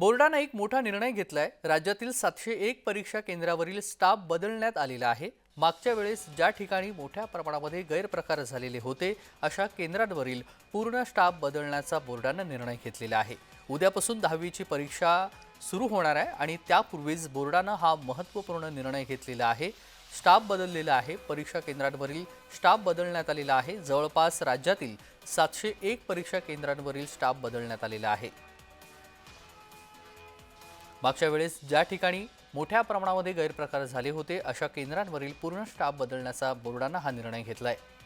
बोर्डानं एक मोठा निर्णय घेतलाय. राज्यातील सातशे एक परीक्षा केंद्रावरील स्टाफ बदलण्यात आलेला आहे. मागच्या वेळेस ज्या ठिकाणी मोठ्या प्रमाणामध्ये गैरप्रकार झालेले होते अशा केंद्रांवरील पूर्ण स्टाफ बदलण्याचा बोर्डानं निर्णय घेतलेला आहे. उद्यापासून दहावीची परीक्षा सुरू होणार आहे आणि त्यापूर्वीच बोर्डानं हा महत्त्वपूर्ण निर्णय घेतलेला आहे. स्टाफ बदललेला आहे. परीक्षा केंद्रांवरील स्टाफ बदलण्यात आलेला आहे. जवळपास राज्यातील सातशे एक परीक्षा केंद्रांवरील स्टाफ बदलण्यात आलेला आहे. मागच्या वेळेस ज्या ठिकाणी मोठ्या प्रमाणामध्ये गैरप्रकार झाले होते अशा केंद्रांवरील पूर्ण स्टाफ बदलण्याचा बोर्डानं हा निर्णय घेतला आहे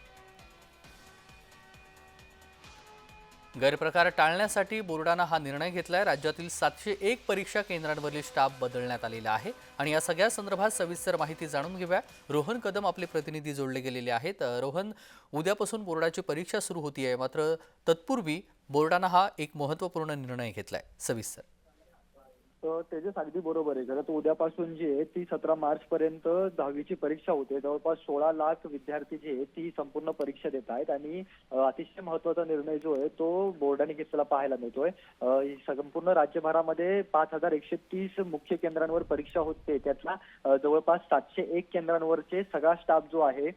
गैरप्रकार टाळण्यासाठी बोर्डानं हा निर्णय घेतलाय. राज्यातील सातशे एक परीक्षा केंद्रांवरील स्टाफ बदलण्यात आलेला आहे. आणि या सगळ्या संदर्भात सविस्तर माहिती जाणून घेऊया. रोहन कदम आपले प्रतिनिधी जोडले गेलेले आहेत. रोहन उद्यापासून बोर्डाची परीक्षा सुरू होती आहे मात्र तत्पूर्वी बोर्डानं हा एक महत्त्वपूर्ण निर्णय घेतलाय. सविस्तर. तेजस अगदी बरोबर आहे. खरं तर उद्यापासून जी आहे ती सतरा मार्च पर्यंत दहावीची परीक्षा होते. जवळपास सोळा लाख विद्यार्थी जे आहेत ती संपूर्ण परीक्षा देत आहेत आणि अतिशय महत्त्वाचा निर्णय जो आहे तो बोर्डाने घेतलेला पाहायला मिळतोय. संपूर्ण राज्यभरामध्ये पाच हजार एकशे तीस मुख्य केंद्रांवर परीक्षा होते. त्यातला जवळपास सातशे एक केंद्रांवरचे सगळा स्टाफ जो आहे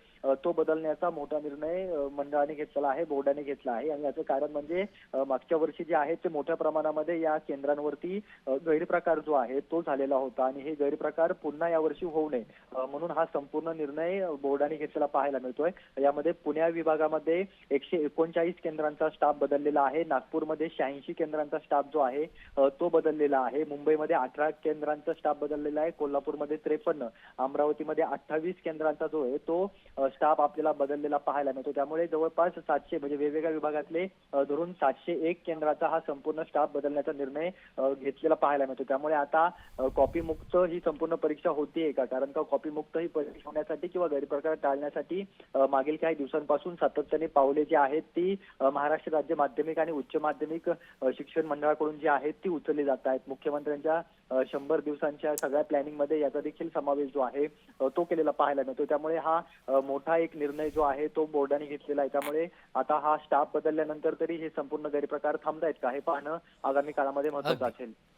तो बदलण्याचा मोठा निर्णय मंडळाने घेतलेला आहे बोर्डाने घेतला आहे. आणि याचं कारण म्हणजे मागच्या वर्षी जे आहे ते मोठ्या प्रमाणामध्ये या केंद्रांवरती गैर गैरप्रकार जो आहे तो झालेला होता आणि हे गैरप्रकार पुन्हा यावर्षी होऊ नये. म्हणून हा संपूर्ण निर्णय बोर्डाने घेतलेला पाहायला मिळतोय. यामध्ये पुण्या विभागामध्ये एकशे एकोणचाळीस केंद्रांचा स्टाफ बदललेला आहे. नागपूरमध्ये शहाऐंशी केंद्रांचा स्टाफ जो आहे तो बदललेला आहे. मुंबईमध्ये अठरा केंद्रांचा स्टाफ बदललेला आहे. कोल्हापूरमध्ये त्रेपन्न अमरावतीमध्ये अठ्ठावीस केंद्रांचा जो आहे तो स्टाफ आपल्याला बदललेला पाहायला मिळतो. त्यामुळे जवळपास सातशे म्हणजे वेगवेगळ्या विभागातले धरून सातशे एक केंद्राचा हा संपूर्ण स्टाफ बदलण्याचा निर्णय घेतलेला पाहायला मिळतो. त्यामुळे आता अ, कॉपी मुक्त ही संपूर्ण परीक्षा होतीये का? कारण का कॉपी मुक्त ही परीक्षा होण्यासाठी किंवा गैरप्रकार टाळण्यासाठी मागील काही दिवसांपासून सातत्याने पावले जी आहेत ती महाराष्ट्र राज्य माध्यमिक आणि उच्च माध्यमिक शिक्षण मंडळाकडून जी आहेत ती उचलली जात आहेत. मुख्यमंत्र्यांच्या शंभर दिवसांच्या सगळ्या प्लॅनिंगमध्ये याचा देखील समावेश जो आहे तो केलेला पाहायला मिळतो त्यामुळे हा मोठा एक निर्णय जो आहे तो बोर्डाने घेतलेला आहे. त्यामुळे आता हा स्टाफ बदलल्यानंतर तरी हे संपूर्ण गैरप्रकार थांबतायत का? हे पाहणं आगामी काळामध्ये महत्वाचं. असेल.